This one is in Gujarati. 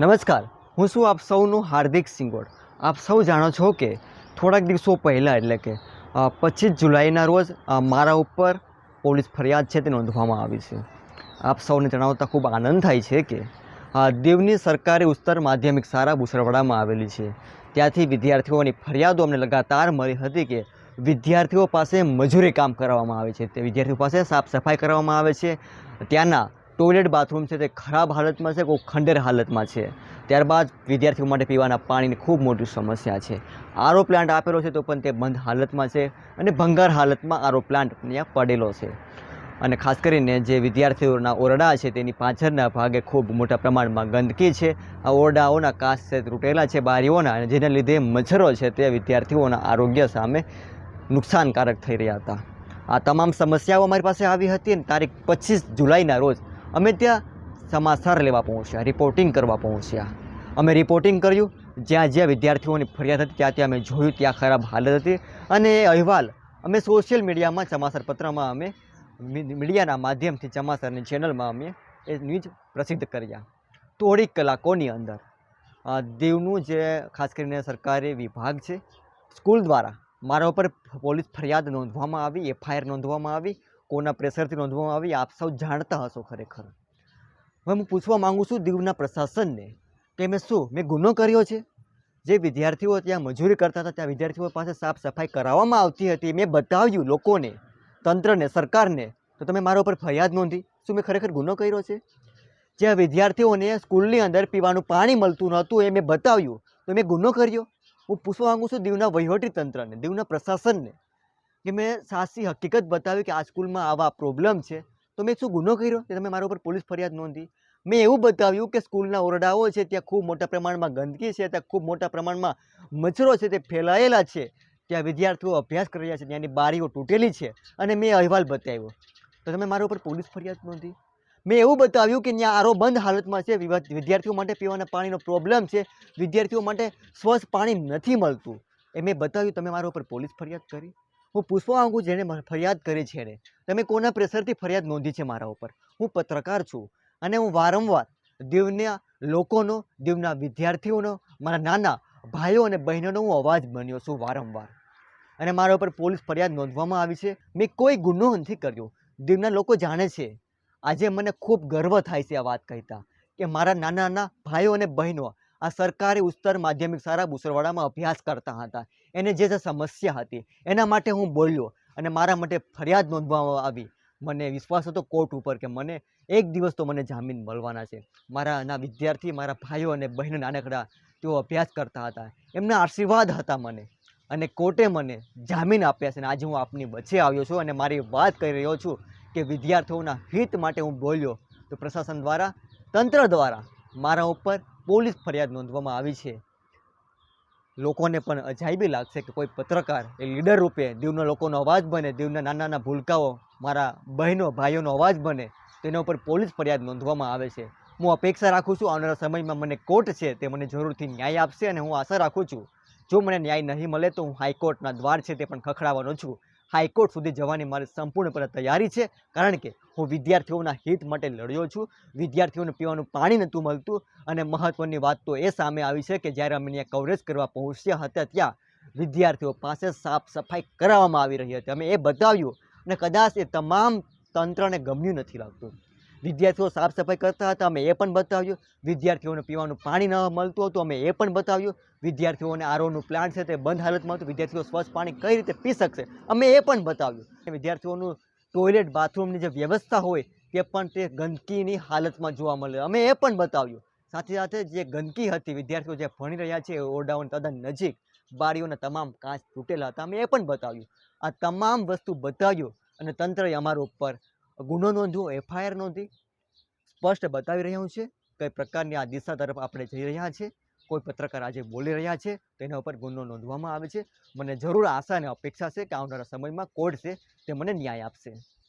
નમસ્કાર, હું છું આપ સૌનું હાર્દિક સિંગોડ. આપ સૌ જાણો છો કે થોડાક દિવસો પહેલાં એટલે કે પચીસ જુલાઈના રોજ મારા ઉપર પોલીસ ફરિયાદ છે તે નોંધવામાં આવી છે. આપ સૌને જણાવતા ખૂબ આનંદ થાય છે કે દેવની સરકારી ઉત્તર માધ્યમિક શાળા બુસરવાડામાં આવેલી છે. ત્યાંથી વિદ્યાર્થીઓની ફરિયાદો અમને લગાતાર મળી હતી કે, વિદ્યાર્થીઓ પાસે મજૂરી કામ કરાવવામાં આવે છે. તે વિદ્યાર્થીઓ પાસે સાફ સફાઈ કરવામાં આવે છે. ત્યાંના ટોયલેટ બાથરૂમ છે તે ખરાબ હાલતમાં છે, કોઈ ખંડેર હાલતમાં છે. ત્યારબાદ વિદ્યાર્થીઓ માટે પીવાના પાણીની ખૂબ મોટી સમસ્યા છે. આરો પ્લાન્ટ આપેલો છે તો પણ તે બંધ હાલતમાં છે અને ભંગાર હાલતમાં આરો પ્લાન્ટ ત્યાં પડેલો છે. અને ખાસ કરીને જે વિદ્યાર્થીઓના ઓરડા છે તેની પાછળના ભાગે ખૂબ મોટા પ્રમાણમાં ગંદકી છે. આ ઓરડાઓના કાચ છે તૂટેલા છે બારીઓના અને જેના લીધે મચ્છરો છે તે વિદ્યાર્થીઓના આરોગ્ય સામે નુકસાનકારક થઈ રહ્યા હતા. આ તમામ સમસ્યાઓ અમારી પાસે આવી હતી અને તારીખ પચીસ જુલાઈના રોજ અમે ત્યાં સમાચાર લેવા પહોંચ્યા રિપોર્ટિંગ કરવા પહોંચ્યા. અમે રિપોર્ટિંગ કર્યું, જ્યાં જ્યાં વિદ્યાર્થીઓની ફરિયાદ હતી, ત્યાં ત્યાં અમે જોયું, ત્યાં ખરાબ હાલત હતી. અને એ અહેવાલ અમે સોશિયલ મીડિયામાં સમાચાર પત્રમાં અમે મીડિયાના માધ્યમથી ચમાસરની ચેનલમાં અમે એ ન્યૂઝ પ્રસિદ્ધ કર્યા. થોડીક કલાકોની અંદર દીવનું જે, ખાસ કરીને સરકારી વિભાગ છે, સ્કૂલ દ્વારા મારા ઉપર પોલીસ ફરિયાદ નોંધવામાં આવી, એફઆઈઆર નોંધવામાં આવી કોના પ્રેશરથી નોંધવામાં આવી આપ સૌ જાણતા હશો ખરેખર. હવે હું પૂછવા માંગુ છું દીવના પ્રશાસનને કે મેં શું, મેં ગુનો કર્યો છે? જે વિદ્યાર્થીઓ ત્યાં મજૂરી કરતા હતા, ત્યાં વિદ્યાર્થીઓ પાસે સાફ સફાઈ કરાવવામાં આવતી હતી, મેં બતાવ્યું લોકોને, તંત્રને, સરકારને, તો તમે મારા ઉપર ફરિયાદ નોંધી. શું મેં ખરેખર ગુનો કર્યો છે? જ્યાં વિદ્યાર્થીઓને સ્કૂલની અંદર પીવાનું પાણી મળતું નહોતું, એ મેં બતાવ્યું, તો મેં ગુનો કર્યો. હું પૂછવા માગું છું દીવના વહીવટી તંત્રને, દીવના પ્રશાસનને કે મેં સાચી હકીકત બતાવી કે આ સ્કૂલમાં આવા પ્રોબ્લેમ છે. તો મેં શું ગુનો કર્યો? કે તમે મારા ઉપર પોલીસ ફરિયાદ નોંધી. મેં એવું બતાવ્યું કે સ્કૂલના ઓરડાઓ છે, ત્યાં ખૂબ મોટા પ્રમાણમાં ગંદકી છે, ત્યાં ખૂબ મોટા પ્રમાણમાં મચ્છરો છે, તે ફેલાયેલા છે. ત્યાં વિદ્યાર્થીઓ અભ્યાસ કરી રહ્યા છે, ત્યાંની બારીઓ તૂટેલી છે. અને મેં અહેવાલ બતાવ્યો. તો તમે મારા ઉપર પોલીસ ફરિયાદ નોંધી. મેં એવું બતાવ્યું કે ત્યાં આરો બંધ હાલતમાં છે વિદ્યાર્થીઓ માટે પીવાના પાણીનો પ્રોબ્લેમ છે, વિદ્યાર્થીઓ માટે સ્વચ્છ પાણી નથી મળતું. એ મેં બતાવ્યું. તમે મારા ઉપર પોલીસ ફરિયાદ કરી? હું પૂછવા માંગુ જેણે ફરિયાદ કરી છે એને તમે કોના પ્રેશરથી ફરિયાદ નોંધી છે મારા ઉપર? હું પત્રકાર છું અને હું વારંવાર દીવના લોકોનો, દીવના વિદ્યાર્થીઓનો, મારા નાના ભાઈઓ અને બહેનોનો હું અવાજ બન્યો છું વારંવાર. અને મારા ઉપર પોલીસ ફરિયાદ નોંધવામાં આવી છે. મેં કોઈ ગુનો નથી કર્યો. દીવના લોકો જાણે છે. આજે મને ખૂબ ગર્વ થાય છે આ વાત કહેતા કે મારા નાના નાના ભાઈઓ અને બહેનો આ સરકારી ઉત્તર માધ્યમિક શાળા બુસરવાડામાં અભ્યાસ કરતા હતા. એને જે જે સમસ્યા હતી, એના માટે હું બોલ્યો અને મારા માટે ફરિયાદ નોંધવામાં આવી. મને વિશ્વાસ હતો કોર્ટ ઉપર કે મને એક દિવસ તો મને જામીન મળવાના છે. મારા ના વિદ્યાર્થી, મારા ભાઈઓ અને બહેનો નાનકડા તેઓ અભ્યાસ કરતા હતા. એમના આશીર્વાદ હતા મને અને કોર્ટે મને જામીન આપ્યા છે અને આજે હું આપની વચ્ચે આવ્યો છું અને મારી વાત કરી રહ્યો છું કે વિદ્યાર્થીઓના હિત માટે હું બોલ્યો તો પ્રશાસન દ્વારા, તંત્ર દ્વારા મારા ઉપર પોલીસ ફરિયાદ નોંધવામાં આવી છે. લોકોને પણ અજાયબી લાગશે કે કોઈ પત્રકાર એ લીડર રૂપે દીવના લોકોનો અવાજ બને, દીવના નાના નાના ભૂલકાઓ, મારા બહેનો, ભાઈઓનો અવાજ બને, તેના ઉપર પોલીસ ફરિયાદ નોંધવામાં આવે છે. હું અપેક્ષા રાખું છું આવનારા સમયમાં મને કોર્ટ છે તે મને જરૂરથી ન્યાય આપશે અને હું આશા રાખું છું, જો મને ન્યાય નહીં મળે તો હું હાઈકોર્ટના દ્વાર છે તે પણ ખખડાવવાનો છું. હાઈકોર્ટ સુધી જવાની મારી સંપૂર્ણપણે તૈયારી છે. કારણ કે હું વિદ્યાર્થીઓના હિત માટે લડ્યો છું. વિદ્યાર્થીઓને પીવાનું પાણી નહોતું મળતું અને મહત્ત્વની વાત તો એ સામે આવી છે કે જ્યારે અમે ત્યાં કવરેજ કરવા પહોંચ્યા હતા ત્યાં વિદ્યાર્થીઓ પાસે સાફ સફાઈ કરાવવામાં આવી રહી હતી. અમે એ બતાવ્યું અને કદાચ એ તમામ તંત્રને ગમ્યું નથી લાગતું. વિદ્યાર્થીઓ સાફ સફાઈ કરતા હતા, અમે એ પણ બતાવ્યું. વિદ્યાર્થીઓને પીવાનું પાણી ન મળતું હતું, અમે એ પણ બતાવ્યું. વિદ્યાર્થીઓને આરોનું પ્લાન્ટ છે તે બંધ હાલતમાં હતું. વિદ્યાર્થીઓ સ્વચ્છ પાણી કઈ રીતે પી શકશે? અમે એ પણ બતાવ્યું. વિદ્યાર્થીઓનું ટોયલેટ, બાથરૂમની જે વ્યવસ્થા હોય તે પણ તે ગંદકીની હાલતમાં જોવા મળે. અમે એ પણ બતાવ્યું. સાથે સાથે જે ગંદકી હતી, વિદ્યાર્થીઓ જે ભણી રહ્યા છે, એ ઓરડાઓની તદ્દન નજીક, બારીઓના તમામ કાચ તૂટેલા હતા. અમે એ પણ બતાવ્યું. આ તમામ વસ્તુ બતાવ્યું અને તંત્રએ અમારા ઉપર ગુનો નોંધ્યો, એફઆઈઆર નોંધી. સ્પષ્ટ બતાવી રહ્યું છે કઈ પ્રકારની આ દિશા તરફ આપણે જઈ રહ્યા છે. કોઈ પત્રકાર આજે બોલી રહ્યા છે તેના ઉપર ગુનો નોંધવામાં આવે છે. મને જરૂર આશા અને અપેક્ષા છે કે આવનારા સમયમાં કોર્ટ છે તે મને ન્યાય આપશે.